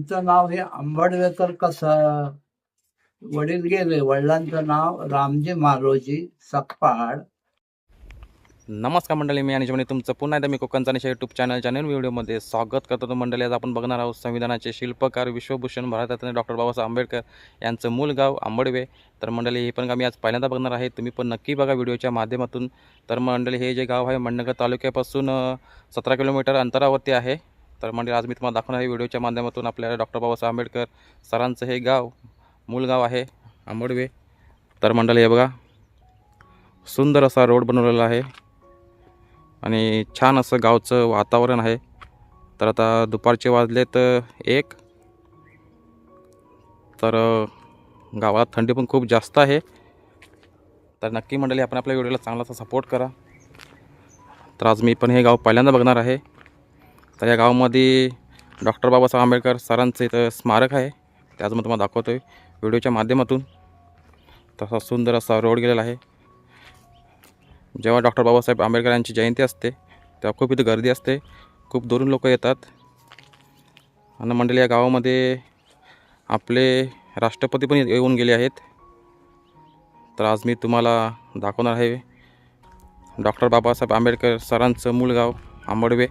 तुमचं नाव हे आंबडवेकर कसं? वडील गेले वडिलांचं नाव रामजी मारोजी सकपाड नमस्कार मंडळी मी आणि म्हणजे तुमचं पुन्हा एकदा मी कोकणचा निशा यूट्यूब चॅनलच्या नवीन व्हिडिओमध्ये स्वागत करतो. तर मंडळी आज आपण बघणार आहोत संविधानाचे शिल्पकार विश्वभूषण भारतरत्न डॉक्टर बाबासाहेब आंबेडकर यांचं मूल गाव आंबडवे. तर मंडळी हे पण गाव मी आज पहिल्यांदा बघणार आहे. तुम्ही पण नक्की बघा व्हिडिओच्या माध्यमातून. तर मंडळी हे जे गाव आहे मंडणगड तालुक्यापासून सतरा किलोमीटर अंतरावरती आहे. तर मंडळी आज मी तुम्हाला दाखवणार आहे व्हिडिओच्या माध्यमातून आपल्याला डॉक्टर बाबासाहेब आंबेडकर सरांचं हे गाव मूळ गाव आहे आंबडवे. तर मंडळी हे बघा सुंदर असा रोड बनवलेला आहे आणि छान असं गावचं वातावरण आहे. तर आता दुपारचे वाजलेत एक. तर गावात थंडी पण खूप जास्त आहे. तर नक्की मंडळी आपण आपल्या व्हिडिओला चांगलासा सपोर्ट करा. तर आज मी पण हे गाव पहिल्यांदा बघणार आहे. तर या गावामध्ये डॉक्टर बाबासाहेब आंबेडकर सरांचं इथं स्मारक आहे. त्याच मी तुम्हाला दाखवतो आहे व्हिडिओच्या माध्यमातून तसा सुंदर असा रोड गेलेला आहे. जेव्हा डॉक्टर बाबासाहेब आंबेडकर यांची जयंती असते तेव्हा खूप इथं गर्दी असते. खूप दुरून लोक येतात. आणि मंडळी या गावामध्ये आपले राष्ट्रपती पण येऊन गेले आहेत. तर आज मी तुम्हाला दाखवणार आहे डॉक्टर बाबासाहेब आंबेडकर सरांचं मूळ गाव आंबडवे.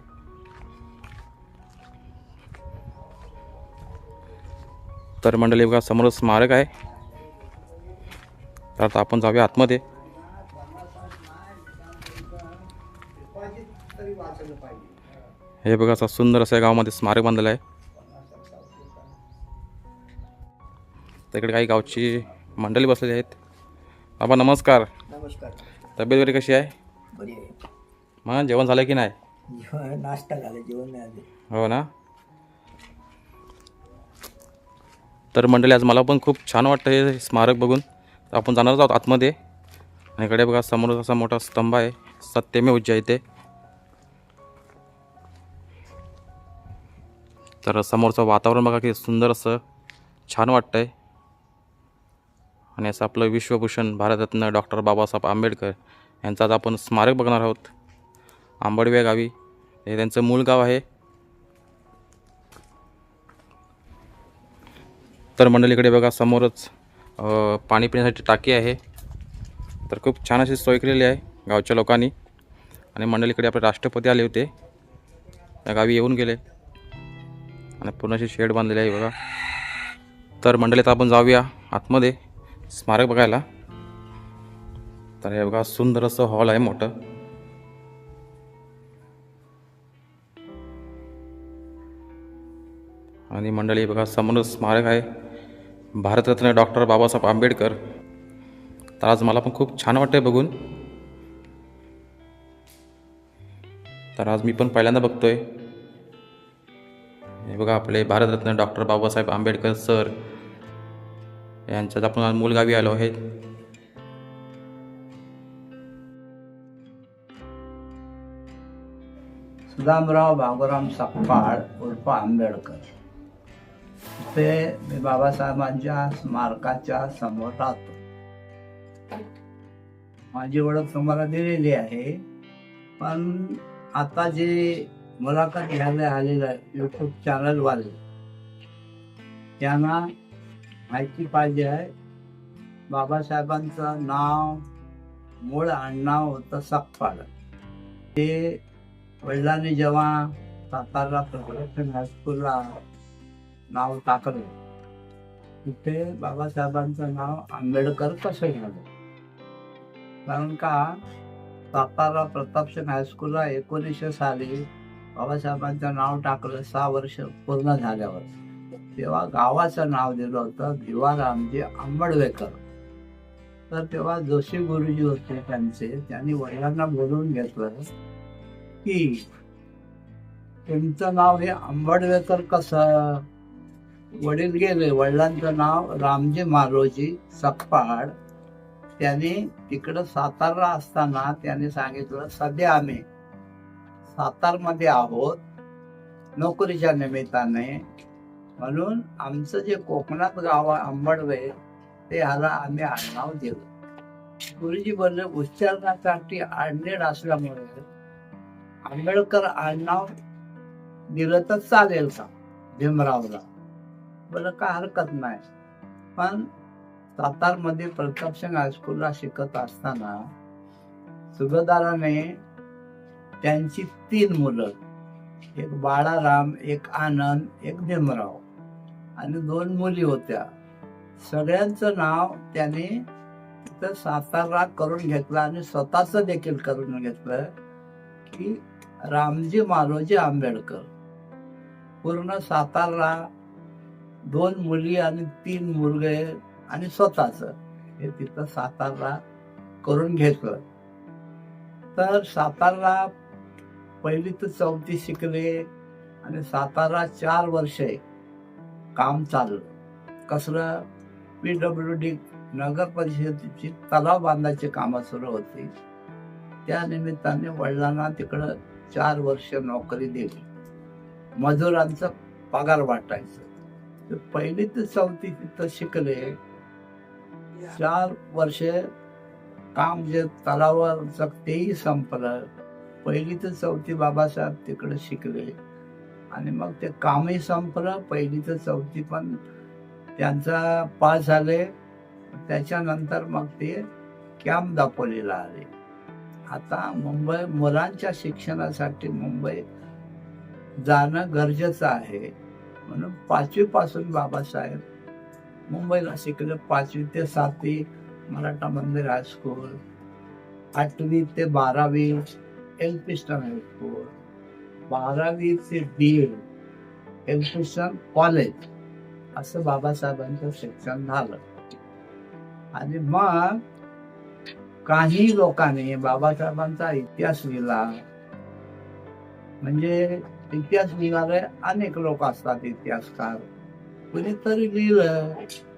तर मंडळी बघा समोर स्मारक आहे. तर आता आपण जाऊया आतमध्ये. हे बघा असं सुंदर असं गावामध्ये स्मारक बांधलेलं आहे. तर इकडे काही गावची मंडळी बसलेली आहेत. बाबा नमस्कार. नमस्कार. तब्येत वगैरे कशी आहे? मग जेवण झालं की नाही? नाश्ता झाला जेवण नाही हो ना? तर मंडळी आज मला पण खूप छान वाटतं हे स्मारक बघून. तर आपण जाणारच आहोत आतमध्ये. आणि इकडे बघा समोर असा मोठा स्तंभ आहे. सत्यमेव जयते तर समोरचं वातावरण बघा की सुंदर असं छान वाटतंय. आणि असं आपलं विश्वभूषण भारतरत्न डॉक्टर बाबासाहेब आंबेडकर यांचं आज आपण स्मारक बघणार आहोत. आंबडवे गावी. हे त्यांचं मूळ गाव आहे. तर मंडळीकडे बघा समोरच पाणी पिण्यासाठी टाकी आहे. तर खूप छान अशी सोय केलेली आहे गावच्या लोकांनी. आणि मंडळीकडे आपले राष्ट्रपती आले होते. त्या गावी येऊन गेले. आणि पूर्ण अशी शेड बांधलेली आहे बघा. तर मंडळीत आपण जाऊया आतमध्ये स्मारक बघायला. तर हे बघा सुंदर असं हॉल आहे मोठं. आणि मंडळी बघा समोर स्मारक आहे. भारतरत्न डॉक्टर बाबासाहेब आंबेडकर. तर आज मला पण खूप छान वाटतंय बघून. तर आज मी पण पहिल्यांदा बघतोय. हे बघा आपले भारतरत्न डॉक्टर बाबासाहेब आंबेडकर सर. यांच्यात आपण आज मूलगावी आलो आहे सुदामराव भागोराम सकपाळ उर्फ आंबेडकर. ते मी बाबासाहेबांच्या स्मारकाच्या समोर राहतो. माझी ओळख तुम्हाला दिलेली आहे पण आता जे मुलाखत घ्यायला आलेलं आहे युट्यूब चॅनलवाले त्यांना माहिती पाहिजे आहे बाबासाहेबांचं नाव मूळ आडनाव होतं सकपाड ते वडिलांनी जेव्हा सातारा प्रोफेशनल हायस्कूलला नाव टाकलं तिथे बाबासाहेबांचं नाव आंबेडकर कसं झालं कारण का सातारा प्रतापसिंग हायस्कूलला एकोणीसशे साली बाबासाहेबांचं नाव टाकलं सहा वर्ष पूर्ण झाल्यावर. तेव्हा गावाचं नाव दिलं होतं भिवारामजी आंबडवेकर तर तेव्हा जोशी गुरुजी होते त्यांचे त्यांनी वडिलांना बोलवून घेतलं की तुमचं नाव हे आंबडवेकर कसं? वडील गेले. वडिलांचं नाव रामजी मारोजी सप्पाड त्यांनी तिकडं सातारा असताना त्यांनी सांगितलं सध्या आम्ही सातारमध्ये आहोत नोकरीच्या निमित्ताने. म्हणून आमचं जे कोकणात गाव आहे आंबडवे ते ह्याला आम्ही आडनाव दिलं. गुरुजी बोलले उच्चारणासाठी आडनेड असल्यामुळे आंबेडकर आडनाव दिलं तर चालेल का? भीमरावला. बरं काय हरकत नाही. पण सातारमध्ये प्रतापसिंग हायस्कूलला शिकत असताना सुभेदाराने त्यांची तीन मुलं एक बाळाराम एक आनंद एक भीमराव आणि दोन मुली होत्या. सगळ्यांचं नाव त्याने तर सातारा करून घेतलं आणि स्वतःच देखील करून घेतलं की रामजी मालोजी आंबेडकर. पूर्ण सातारा दोन मुली आणि तीन मुलगे आणि स्वतःच. हे तिथं सातारला करून घेतलं. तर सातारला पहिली तर चौथी शिकले आणि सातारा चार वर्षे काम चाललं. कसलं? पी डब्ल्यू डी नगर परिषदेची तलाव बांधायची कामं सुरू होती. त्या निमित्ताने वडिलांना तिकडं चार वर्ष नोकरी दिली. मजुरांचं पगार वाटायचं. पहिली ते चौथी तिथं शिकले. चार वर्षे काम जे तलावाचं तेही संपलं. पहिली ते चौथी बाबासाहेब तिकडे शिकले. आणि मग ते कामही संपलं. पहिली ते चौथी पण त्यांचा पास झाले. त्याच्यानंतर मग ते कॅम्प दापोलीला आले आता मुंबई मुलांच्या शिक्षणासाठी मुंबई जाणं गरजेचं आहे. म्हणून पाचवीपासून बाबासाहेब मुंबईला शिकले. पाचवी ते सातवी मराठा मंदिर हायस्कूल आठवी ते बारावी एल एल्फिस्टन हायस्कूल बारावी ते बीएड एल्फिस्टन कॉलेज असं बाबासाहेबांचं शिक्षण झालं. आणि मग काही लोकांनी बाबासाहेबांचा इतिहास लिहिला. म्हणजे इतिहास लिहिणारे अनेक लोक असतात इतिहासकार. कुणीतरी लिहिलं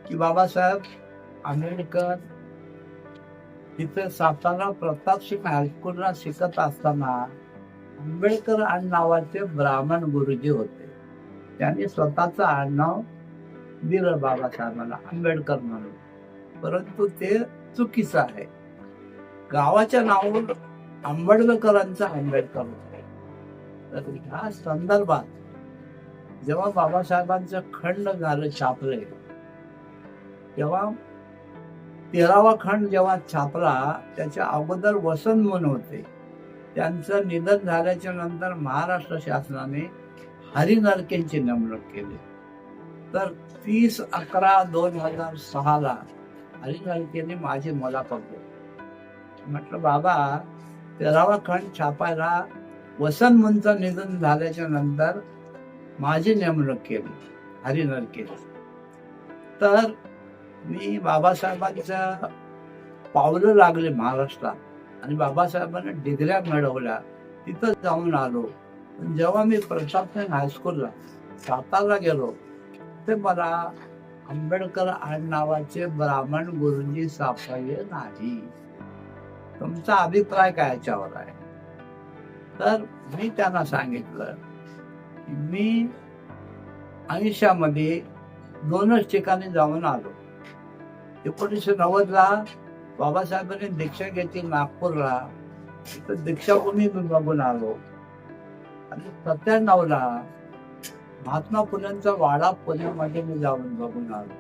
की बाबासाहेब आंबेडकर तिथे सातारा प्रतापसिंग हायस्कूलला शिकत असताना आंबेडकर नावाचे ब्राह्मण गुरुजी होते. त्यांनी स्वतःचं आडनाव दिलं बाबासाहेबांना आंबेडकर म्हणून. परंतु ते चुकीचं आहे. गावाच्या नावावर आंबेडकरांचं आंबेडकर होतं. तर ह्या संदर्भात जेव्हा बाबासाहेबांचं खंड झालं छापले तेव्हा तेरावा खंड जेव्हा छापला त्याच्या अगोदर वसंत म्हणून होते. त्यांचं निधन झाल्याच्यानंतर महाराष्ट्र शासनाने हरी नरकेंची नेमणूक केली. तर तीस अकरा दोन हजार सहाला हरी नरकेने माझी मुलाखत घेतली. म्हटलं बाबा तेरावा खंड छापायला वसंत म्हणचं निधन झाल्याच्यानंतर माझी नेमणूक केली हरिनर केली. तर मी बाबासाहेबांच्या पावलं लागले महाराष्ट्रात आणि बाबासाहेबांना डिग्र्या मिळवल्या. तिथं जाऊन आलो. पण जेव्हा मी प्रशासन हायस्कूलला सातारला गेलो ते मला आंबेडकर आडनावाचे ब्राह्मण गुरुजी सापडले नाही. तुमचा अभिप्राय काय याच्यावर आहे? तर मी त्यांना सांगितलं की मी आयुष्यामध्ये दोनच ठिकाणी जाऊन आलो. एकोणीसशे नव्वदला बाबासाहेबांनी दीक्षा घेतली नागपूरला. तिथं दीक्षाभूमी मी बघून आलो. आणि सत्त्याण्णवला महात्मा फुलेंचा वाडा पुण्यामध्ये मी जाऊन बघून आलो.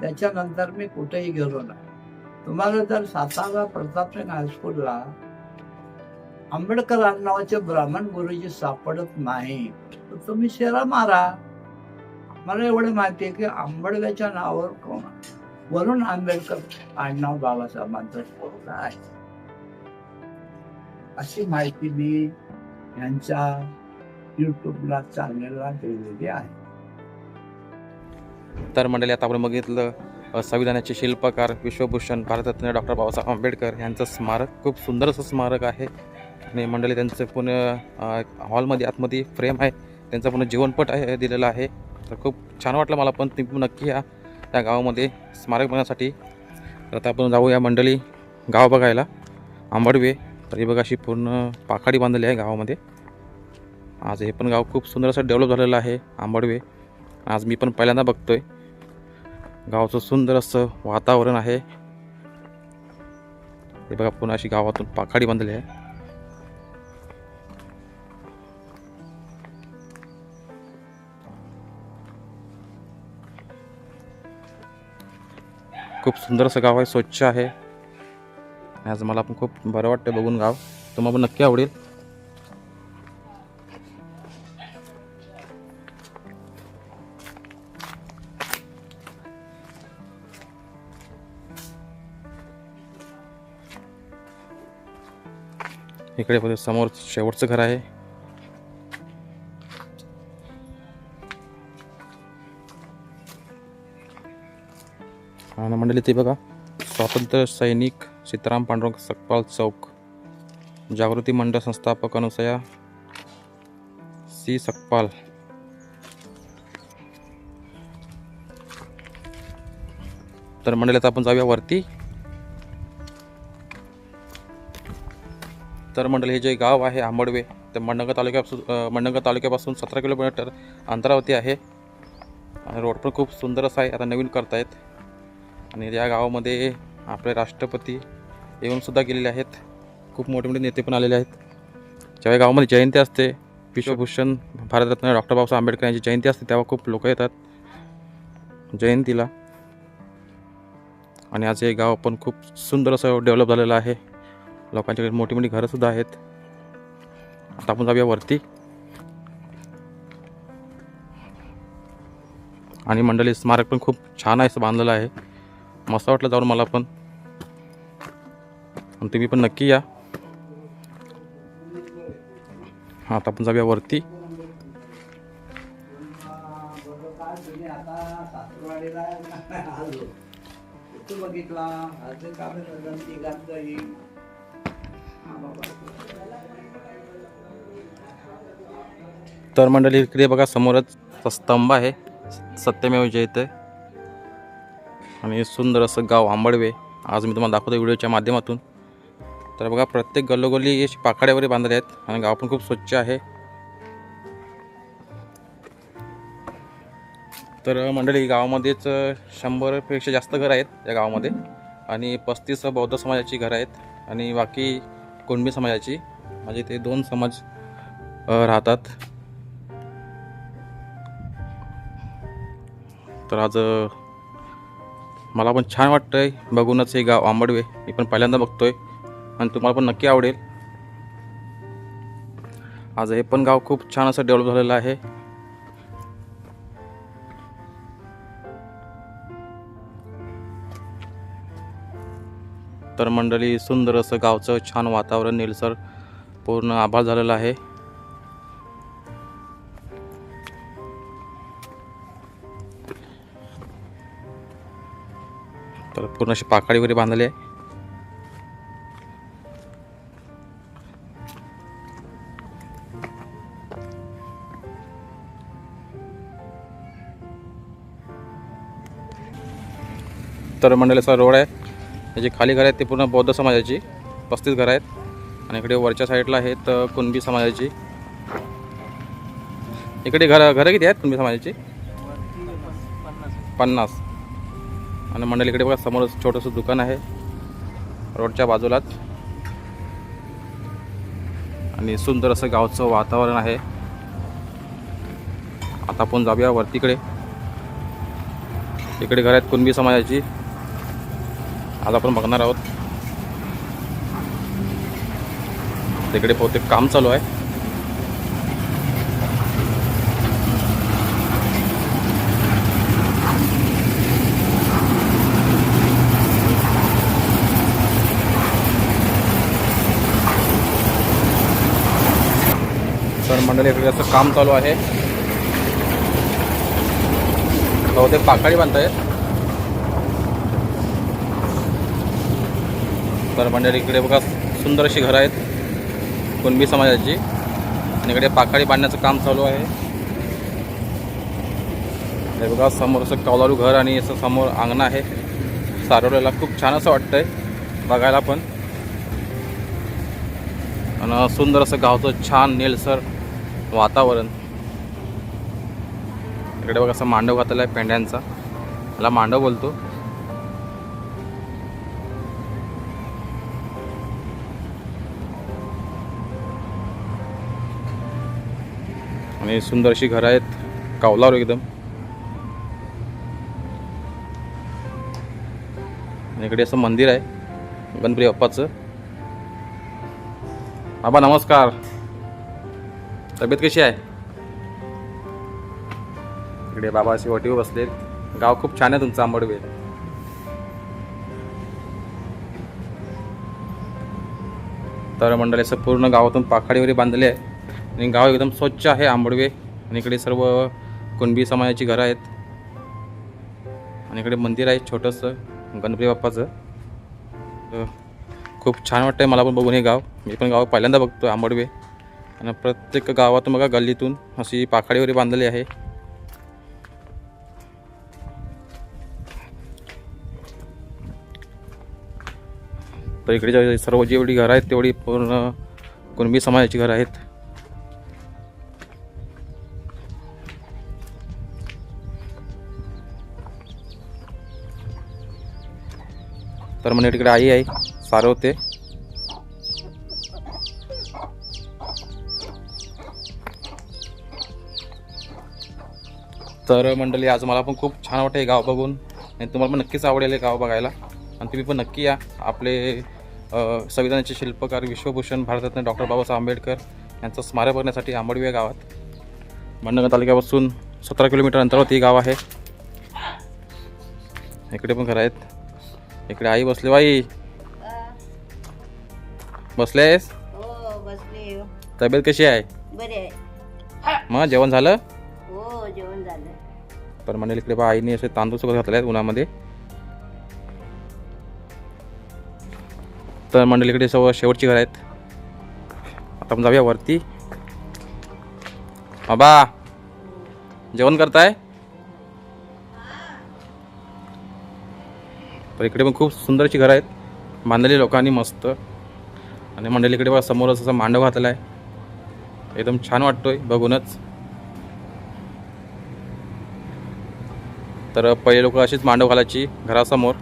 त्याच्यानंतर मी कुठेही गेलो नाही. तुम्हाला जर सातारा प्रतापसिंग हायस्कूलला आंबेडकर नावाचे ब्राह्मण गुरुजी सापडत नाही. तर तुम्ही शेरा मारा. मला एवढं माहिती आहे की आंबेडकरच्या नावावर कोण वरून आंबेडकर आडनाव बाबासाहेबांचं ठेवलं आहे. अशी माहिती मी यांच्या युट्यूबला चॅनलला दिलेली आहे. तर मंडळी आता आपण बघितलं संविधानाचे शिल्पकार विश्वभूषण भारतरत्न डॉक्टर बाबासाहेब आंबेडकर यांचं स्मारक. खूप सुंदर असं स्मारक आहे. आणि मंडळी त्यांचं पूर्ण हॉलमध्ये आतमध्ये फ्रेम आहे. त्यांचं पूर्ण जीवनपट आहे दिलेलं आहे. तर खूप छान वाटलं मला पण तुम्ही नक्की या त्या गावामध्ये स्मारक बनण्यासाठी तर आता आपण जाऊया मंडळी गाव बघायला. आंबडवे. तर हे बघा अशी पूर्ण पाखाडी बांधलेली आहे गावामध्ये. आज हे पण गाव खूप सुंदर असं डेव्हलप झालेलं आहे आंबडवे. आज मी पण पहिल्यांदा बघतोय. गावचं सुंदर असं वातावरण आहे. हे बघा पुन्हा अशी गावातून पाखाडी बांधली आहे. खूप सुंदर असं गाव आहे स्वच्छ आहे. आज मला पण खूप बरं वाटतं बघून गाव. तुम्हाला पण नक्की आवडेल. इकडे समोर शेवटचं घर आहे. आणि मंडळी ते बघा. स्वातंत्र्य सैनिक सीताराम पांडुरंग सकपाल चौक. जागृती मंडळ संस्थापक अनुसया सी सकपाल तर मंडळी आता आपण जाऊया वरती. तर मंडळी हे जे गाव आहे आंबडवे ते मंडणगड तालुक्यापासून अं, तालुक्यापासून सतरा किलोमीटर अंतरावरती आहे. आणि रोड पण खूप सुंदर असा आहे. आता नवीन करतायत. आणि या गावामध्ये आपले राष्ट्रपती येऊनसुद्धा गेलेले आहेत. खूप मोठे मोठे नेते पण आलेले आहेत. ज्यावेळी गावामध्ये जयंती असते विश्वभूषण भारतरत्न डॉक्टर बाबासाहेब आंबेडकर यांची जयंती असते तेव्हा खूप लोक येतात जयंतीला. आणि आज हे गाव पण खूप सुंदर असं डेव्हलप झालेलं आहे. लोकांच्याकडे मोठी मोठी घरंसुद्धा आहेत. आता आपण जाऊया वरती. आणि मंडळी स्मारक पण खूप छान आहे असं बांधलेलं आहे. मस्त वाटलं जाऊन मला पण. आणि तुम्ही पण नक्की या. हां आता आपण जाऊया वरती. तर मंडळी इकडे बघा समोरच स्तंभ आहे. सत्यमेव जयते. आणि सुंदर असं गाव आंबडवे. आज मी तुम्हाला दाखवतो व्हिडिओच्या माध्यमातून. तर बघा प्रत्येक गल्लोगल्ली अशी पाकाड्या वगैरे बांधले आहेत आणि गाव पण खूप स्वच्छ आहे. तर मंडळी गावामध्येच शंभरपेक्षा जास्त घरं आहेत या गावामध्ये. आणि पस्तीस बौद्ध समाजाची घरं आहेत आणि बाकी कुणबी समाजाची. म्हणजे ते दोन समाज राहतात. तर आज मला पण छान वाटतंय. बघूनच हे गाव आंबडवे. मी पण पहिल्यांदा बघतोय. आणि तुम्हाला पण नक्की आवडेल. आज हे पण गाव खूप छान असं डेव्हलप झालेलं आहे. तर मंडळी सुंदर असं गावचं छान वातावरण निलसर पूर्ण आभाळ झालेलं आहे. पूर्ण अशी पाकाळी वगैरे बांधली आहे. तर मंडळाचा रोड आहे. हे जे खाली घर आहेत ते पूर्ण बौद्ध समाजाची पस्तीस घरं आहेत. आणि इकडे वरच्या साईडला आहेत कुणबी समाजाची. इकडे घर घरं किती आहेत कुणबी समाजाची? पन्नास. आणि मंडळीकडे बघा समोरच छोटंसं दुकान आहे. रोडच्या बाजूलाच. आणि सुंदर असं गावचं वातावरण आहे. आता आपण जाऊया वरतीकडे. इकडे घर आहेत कुणबी समाजाची. आज आपण बघणार आहोत. तिकडे बहुतेक काम चालू आहे. तर मंडळी इकडे असं काम चालू आहे. बहुतेक पाकाळी बांधतायत. तर मंडळी इकडे बघा सुंदर अशी घरं आहेत कुणबी समाजाची. आणि इकडे पाकाळी बांधण्याचं काम चालू आहे. हे बघा समोर असं कौलारू घर आणि असं समोर अंगण आहे. सारवलेला खूप छान असं वाटतंय बघायला पण. आणि सुंदर असं गावचं छान नेलसर वातावरण. इकडे बघा असं मांडव घातलेला आहे पेंड्यांचा मला मांडव बोलतो. आणि सुंदर अशी घरं आहेत. कावलावर एकदम. आणि इकडे असं मंदिर आहे. गणपती बाप्पाचं. बाबा नमस्कार. तब्येत कशी आहे? इकडे बाबा असे वटीवर बसले. गाव खूप छान आहे तुमचं आंबडवे तर मंडळी असं पूर्ण गावातून पाखाडी वगैरे बांधले आहे. आणि गाव एकदम स्वच्छ आहे आंबडवे. आणि इकडे सर्व कुणबी समाजाची घरं आहेत. आणि इकडे मंदिर आहे छोटंसं गणपती बाप्पाचं. खूप छान वाटतंय मला पण बघून हे गाव. मी पण गाव पहिल्यांदा बघतो आंबडवे. आणि प्रत्येक गावातून बघा गल्लीतून अशी पाखाडी वगैरे बांधलेली आहे. तर इकडे सर्व जेवढी घरं आहेत तेवढी पूर्ण कुणबी समाजाची घरं आहेत. तर म्हणजे तिकडे आई आहे सारवते. तर मंडळी आज मला पण खूप छान वाटतं हे गाव बघून. आणि तुम्हाला पण नक्कीच आवडेल हे गाव बघायला. आणि तुम्ही पण नक्की या. आपले संविधानाचे शिल्पकार विश्वभूषण भारतरत्न डॉक्टर बाबासाहेब आंबेडकर यांचं स्मारक बघण्यासाठी आंबडवी गावात. मंडणगड तालुक्यापासून सतरा किलोमीटर अंतरावरती हे गाव आहे. इकडे पण घरं आहेत. इकडे आई बसले बाई. बसलेस? हो बसले. तब्येत कशी आहे. मग जेवण झालं? तर इकडे बा आईने असे तांदूळ सुकत घातले आहेत उन्हामध्ये. तर मंडळी इकडे सर्व शेवटची घर आहेत. आता आपण जाऊया वरती. बाबा जेवण करताय? तर इकडे पण खूप सुंदरची घरं आहेत. बांधलेली लोकांनी मस्त. आणि मंडळी इकडे बघा समोरच असं मांडव घातला आहे. एकदम छान वाटतोय बघूनच. तर पहिले लोक अशीच मांडव घालायची घरासमोर.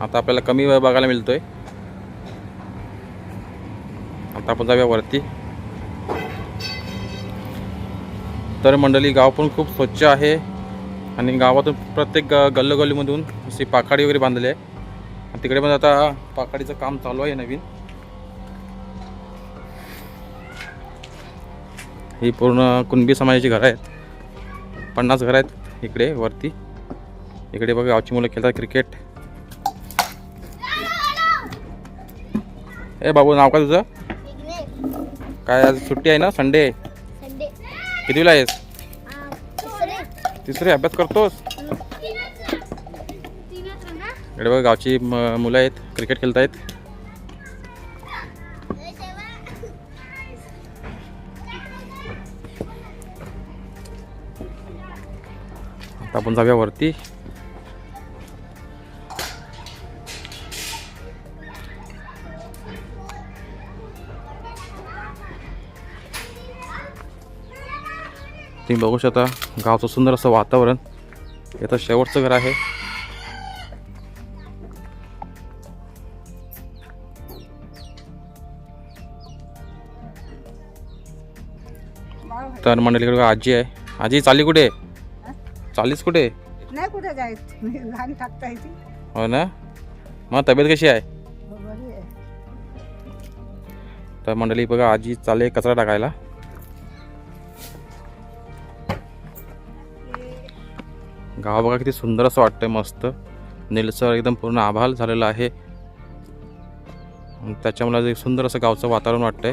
आता आपल्याला कमी वेळ बघायला मिळतोय. आता आपण जाऊया वरती. तर मंडळी गाव पण खूप स्वच्छ आहे आणि गावातून प्रत्येक ग गल्लोगल्लीमधून अशी पाखाडी वगैरे बांधली आहे. तिकडे पण आता पाखाडीचं काम चालू आहे नवीन. ही पूर्ण कुणबी समाजाची घरं आहेत. पन्नास घरं आहेत. इकडे वरती. इकडे बघा गावची मुलं खेळतात क्रिकेट ए बाबू नाव का तुझं? काय आज सुट्टी आहे ना? संडे कितीला आहेस? तिसरे अभ्यास करतोस? इकडे बघा गावची मुलं आहेत क्रिकेट खेळत आहेत आपण जाऊया वरती. तुम्ही बघू शकता गावचं सुंदर असं वातावरण. याचं शेवटचं घर आहे. तर मंडळीकडे आजी आहे. आजी चालली कुठे? चाललीस कुठे? नाही कुठे जायचं? घाण टाकता येते. हो ना? मग तब्येत कशी आहे? हो, बरी आहे. तर मंडळी बघा आजी चालले कचरा टाकायला. गाव बघा किती सुंदर असं वाटतंय मस्त. निलसर एकदम पूर्ण आभाल झालेलं आहे. त्याच्यामुळे सुंदर असं गावचं वातावरण वाटतंय.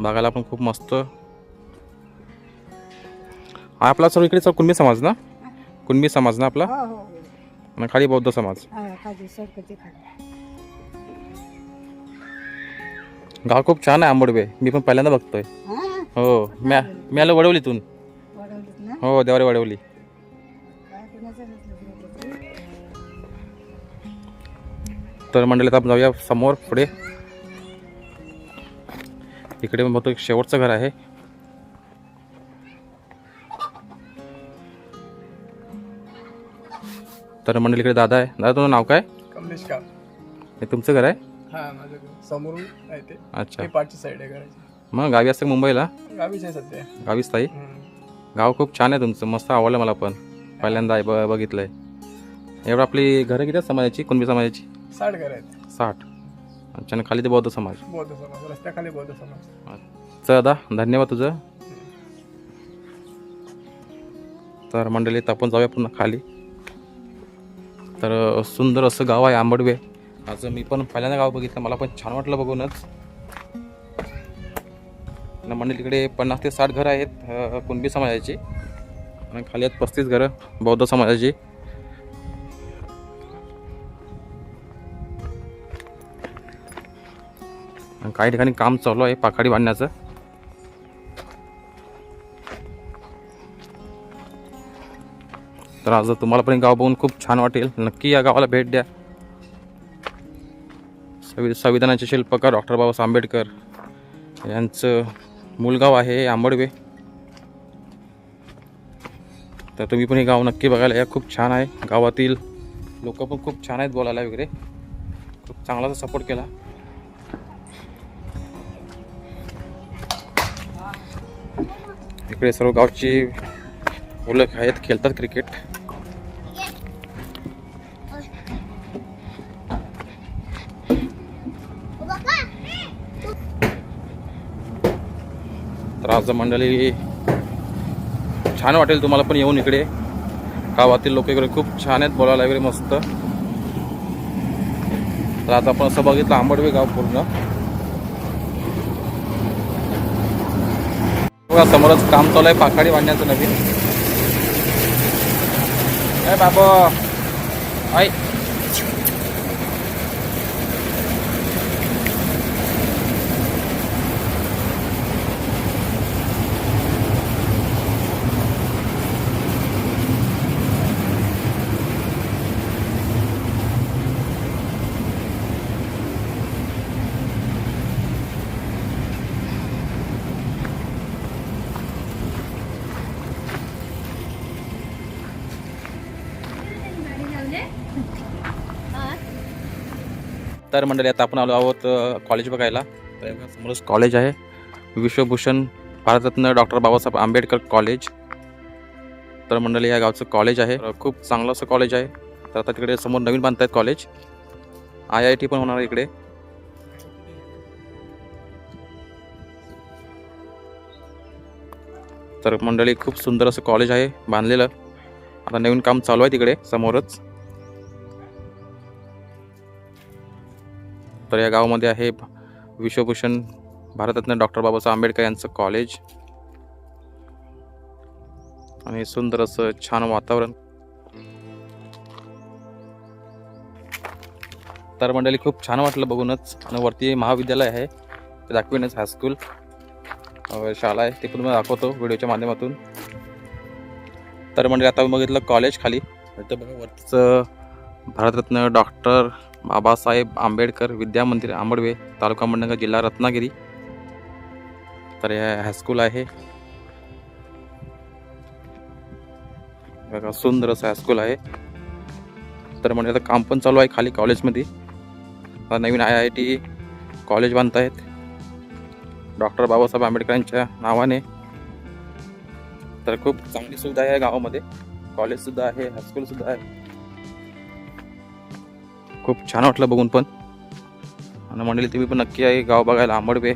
बघायला पण खूप मस्त. आपला सर्व इकडे सर्व कुणबी समाज ना? कुणबी समाज ना आपला? हो हो. आणि खाली बौद्ध समाज. हा, खाली सरकते खाली. गाव खूप छान आहे आंबडवे. मी पण पहिल्यांदा बघतोय. हा? हो मी मी आलो वडवलीतून वाढवलीत ना? हो देवारे वडवली. काय कुणाचं नसलं ते. तर मंडळीत आपण जाऊया समोर पुढे. इकडे पण बहुतेक शेवटचं घर आहे. तर मंडळीकडे दादा आहे. दादा तुझं नाव काय? कमलेश का हे तुमचं घर आहे? हा माझं घर. समोरून आहे ते. अच्छा. ते पाठची साईड आहे घराची. मग गावी असतं का मुंबईला? गावीच आहे सध्या. हम्म. गाव खूप छान आहे तुमचं. मस्त आवडलं मला पण. पहिल्यांदा आहे ब बघितलंय. एवढं आपली घरं किती आहेत समाजाची? कुणबी समाजाची? साठ घर आहेत. साठ. अच्छा आणि खाली ते बौद्ध समाज. बौद्ध समाज. रस्त्याखाली बौद्ध समाज. चल दादा धन्यवाद तुझं. तर मंडळी आता आपण जाऊया पुन्हा खाली. तर सुंदर असं गाव आहे आंबडवे. आज मी पण पहिल्यांदा गाव बघितलं. मला पण छान वाटलं बघूनच. आणि मंडळी इकडे पन्नास ते साठ घरं आहेत कुणबी समाजाची. आणि खाली आहेत पस्तीस घरं बौद्ध समाजाची. काही ठिकाणी काम चालू आहे पाखाडी बांधण्याचं. तर आज तुम्हाला पण गाव बघून खूप छान वाटेल। नक्की या गावाला भेट द्या। संवि संविधानाचे शिल्पकार डॉक्टर बाबासाहेब आंबेडकर यांचं मूलगाव आहे आंबडवे। तर तुम्ही पण हे गाव नक्की बघायला या खूप छान आहे गावातील। लोक पण खूप छान आहेत बोलायला वगैरे। खूप चांगला सपोर्ट केला। इकडे सर्व गावची मुलं आहेत खेळतात क्रिकेट तर मंडळी छान वाटेल तुम्हाला पण येऊन इकडे. गावातील लोक इकडे खूप छान आहेत बोलायला वगैरे मस्त. तर आता आपण असं बघितलं आंबडवे गाव पूर्ण. बघा समोरच काम चालू आहे पाखाडी बांधण्याचं नवीन. काय बाबा. आई. तर मंडळी आता आपण आलो आहोत कॉलेज बघायला. समोरच कॉलेज आहे. विश्वभूषण भारतरत्न डॉक्टर बाबासाहेब आंबेडकर कॉलेज तर मंडळी या गावचं कॉलेज आहे. खूप चांगलं असं कॉलेज आहे. तर आता तिकडे समोर नवीन बांधतायत कॉलेज आय आय टी पण होणार इकडे. तर मंडळी खूप सुंदर असं कॉलेज आहे बांधलेलं. आता नवीन काम चालू आहे तिकडे समोरच. तर या गावामध्ये आहे विश्वभूषण भारतरत्न डॉक्टर बाबासाहेब आंबेडकर यांचं कॉलेज. आणि सुंदर असं छान वातावरण. तर मंडळी खूप छान वाटलं बघूनच. आणि वरती महाविद्यालय आहे ते दाखविनच हायस्कूल शाळा आहे ते पण मी दाखवतो व्हिडिओच्या माध्यमातून. तर मंडळी आता मी बघितलं कॉलेज खाली. तर बघा वरतीचं भारतरत्न डॉक्टर बाबासाहेब आंबेडकर विद्या मंदिर आंबडवे तालुका मंडणगड जिल्हा रत्नागिरी. तर हे हायस्कूल आहे. बघा सुंदर असं हायस्कूल आहे. तर म्हणजे आता काम पण चालू आहे खाली कॉलेजमध्ये. नवीन आय आय टी कॉलेज बांधत आहेत डॉक्टर बाबासाहेब आंबेडकरांच्या नावाने. तर खूप चांगली सुविधा आहे गावामध्ये. कॉलेजसुद्धा आहे हायस्कूलसुद्धा आहे. खूप छान वाटलं बघून पण. आणि मंडळी तुम्ही पण नक्की आहे गाव बघायला आंबडवे.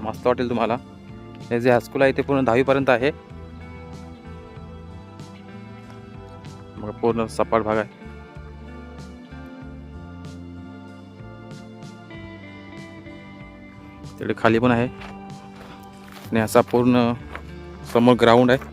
मस्त वाटेल तुम्हाला. हे जे हायस्कूल आहे ते पूर्ण दहावीपर्यंत आहे. मग पूर्ण सपाट भाग आहे. तिकडे खाली पण आहे. आणि असा पूर्ण समोर ग्राउंड आहे.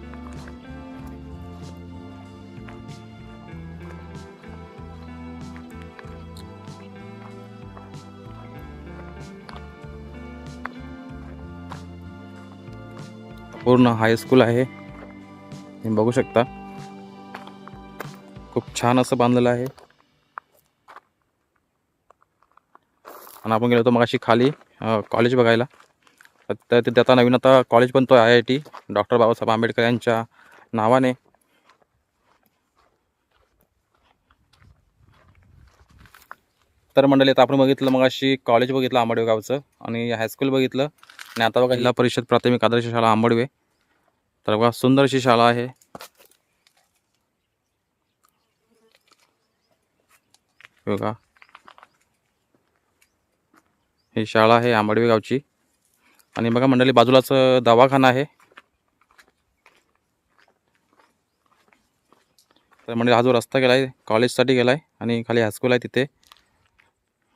पूर्ण हायस्कूल आहे. तुम्ही बघू शकता. खूप छान असं बांधलेलं आहे. आणि आपण गेलो होतो मग अशी खाली कॉलेज बघायला. तर तिथे आता नवीन आता कॉलेज बनतो I I T. Doctor Babasaheb Ambedkar यांच्या नावाने. तर मंडळी आता आपण बघितलं मग अशी कॉलेज बघितलं आंबडवे गावचं आणि हायस्कूल बघितलं. आणि आता बघा जिल्हा परिषद प्राथमिक आदर्श शाळा आंबडवे. तर बघा सुंदर अशी शाळा आहे. बघा. ही शाळा आहे आंबडवे गावची. आणि बघा मंडळी बाजूलाच दवाखाना आहे. तर म्हणजे हा जो रस्ता गेला आहे कॉलेजसाठी गेला आहे आणि खाली हायस्कूल आहे तिथे.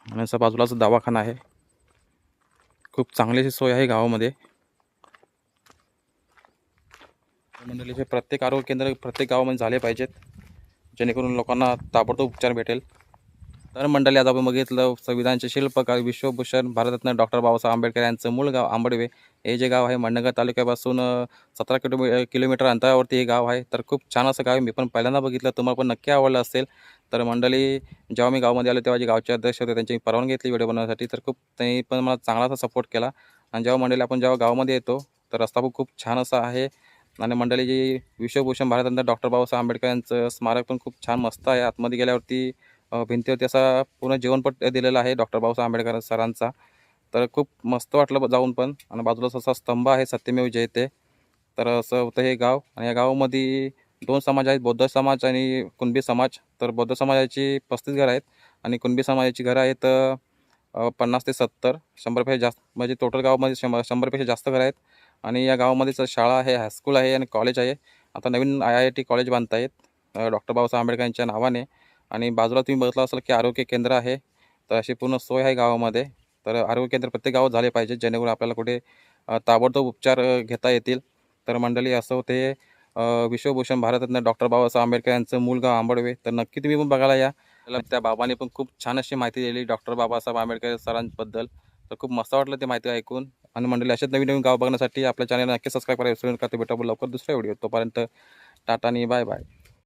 आणि असा बाजूलाच दवाखाना आहे. खूप चांगली अशी सोय आहे गावामध्ये. मंडळीचे प्रत्येक आरोग्य केंद्र प्रत्येक गावामध्ये झाले पाहिजेत. जेणेकरून लोकांना ताबडतोब उपचार भेटेल. तर मंडळी आज आपण बघितलं संविधानचे शिल्पकार विश्वभूषण भारतरत्न डॉक्टर बाबासाहेब आंबेडकर यांचं मूळ गाव आंबडवे. हे जे गाव आहे मंडणगड तालुक्यापासून सतरा किलोमी किलोमीटर अंतरावरती हे गाव आहे. तर खूप छान असं गाव आहे. मी पण पहिल्यांदा बघितलं तुम्हाला पण नक्की आवडलं असेल. तर मंडळी जेव्हा मी गावामध्ये आलो तेव्हा जे गावचे अध्यक्ष होते त्यांची परवानगी घेतली व्हिडिओ बनवण्यासाठी. तर खूप त्यांनी पण मला चांगला असा सपोर्ट केला. आणि जेव्हा मंडळी आपण जेव्हा गावामध्ये येतो तर रस्ता पण खूप छान असा आहे. आणि मंडळी जी विश्वभूषण भारतरत्न डॉक्टर बाबासाहेब आंबेडकर यांचं स्मारक पण खूप छान मस्त आहे. आतमध्ये गेल्यावरती भिंतीवरती असा पूर्ण जीवनपट दिलेला आहे डॉक्टर बाबासाहेब आंबेडकर सरांचा. तर खूप मस्त वाटलं जाऊन पण. आणि बाजूलाच असा स्तंभ आहे सत्यमेव जयते तर असं होतं हे गाव. आणि या गावामध्ये दोन समाज आहेत बौद्ध समाज आणि कुणबी समाज. तर बौद्ध समाजाची पस्तीस घरं आहेत आणि कुणबी समाजाची घरं आहेत पन्नास ते सत्तर. शंभरपेक्षा जास्त म्हणजे टोटल गावामध्ये शंभर शंभरपेक्षा जास्त घरं आहेत. आणि या गावामध्येच शाळा आहे हायस्कूल आहे आणि कॉलेज आहे. आता नवीन आय आय टी कॉलेज बांधतायत डॉक्टर बाबासाहेब आंबेडकरांच्या नावाने. आणि बाजूला तुम्ही बघितलं असाल की आरोग्य केंद्र आहे. तर अशी पूर्ण सोय आहे गावामध्ये. तर आरोग्य केंद्र प्रत्येक गावात झाले पाहिजे जेणेकरून आपल्याला कुठे ताबडतोब उपचार घेता येतील. तर मंडळी असं होते विश्वभूषण भारतरत्न डॉक्टर बाबासाहेब आंबेडकर यांचं मूल गाव आंबडवे. तर नक्की तुम्ही पण बघायला या. त्या बाबाने पण खूप छान अशी माहिती दिली डॉक्टर बाबासाहेब आंबेडकर सरांबद्दल. तर खूप मस्त वाटलं ते माहिती ऐकून. आणि मंडळी अशाच नवीन नवीन गाव बघण्यासाठी आपल्या चॅनल नक्की सबस्क्राईब करा. विसरू नका ते भेटा लवकर दुसऱ्या व्हिडिओ तोपर्यंत टाटा आणि बाय बाय